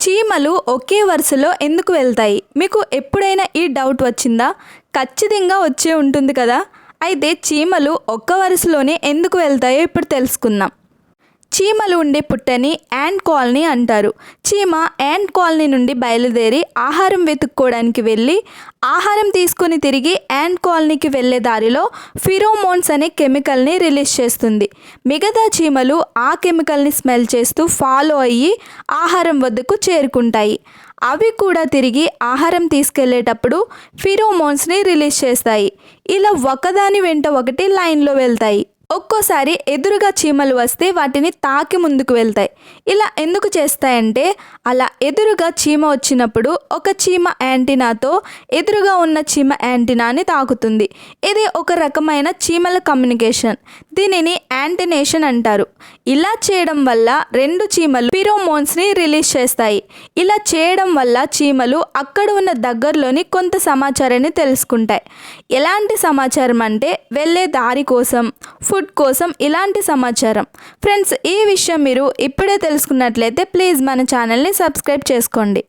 చీమలు ఒకే వరుసలో ఎందుకు వెళ్తాయి? మీకు ఎప్పుడైనా ఈ డౌట్ వచ్చిందా? ఖచ్చితంగా వచ్చే ఉంటుంది కదా? అయితే చీమలు ఒక్క వరుసలోనే ఎందుకు వెళ్తాయో ఇప్పుడు తెలుసుకుందాం. చీమలు ఉండే పుట్టని యాండ్ కాలనీ అంటారు. చీమ యాండ్ కాలనీ నుండి బయలుదేరి ఆహారం వెతుక్కోవడానికి వెళ్ళి ఆహారం తీసుకొని తిరిగి యాండ్ కాలనీకి వెళ్ళే దారిలో ఫిరోమోన్స్ అనే కెమికల్ని రిలీజ్ చేస్తుంది. మిగతా చీమలు ఆ కెమికల్ని స్మెల్ చేస్తూ ఫాలో అయ్యి ఆహారం వద్దకు చేరుకుంటాయి. అవి కూడా తిరిగి ఆహారం తీసుకెళ్ళేటప్పుడు ఫిరోమోన్స్ని రిలీజ్ చేస్తాయి. ఇలా ఒకదాని వెంట ఒకటి లైన్లో వెళ్తాయి. ఒక్కోసారి ఎదురుగా చీమలు వస్తే వాటిని తాకి ముందుకు వెళ్తాయి. ఇలా ఎందుకు చేస్తాయంటే అలా ఎదురుగా చీమ వచ్చినప్పుడు ఒక చీమ యాంటీనాతో ఎదురుగా ఉన్న చీమ యాంటీనాని తాకుతుంది. ఇది ఒక రకమైన చీమల కమ్యూనికేషన్. దీనిని యాంటినేషన్ అంటారు. ఇలా చేయడం వల్ల రెండు చీమలు పిరోమోన్స్ని రిలీజ్ చేస్తాయి. ఇలా చేయడం వల్ల చీమలు అక్కడ ఉన్న దగ్గరలోని కొంత సమాచారాన్ని తెలుసుకుంటాయి. ఎలాంటి సమాచారం అంటే వెళ్ళే దారి కోసం ఫుడ్ కోసం ఇలాంటి సమాచారం. ఫ్రెండ్స్ ఈ విషయం మీరు ఇప్పుడే తెలుసుకున్నట్లయితే ప్లీజ్ మన ఛానల్ని సబ్స్క్రైబ్ చేసుకోండి.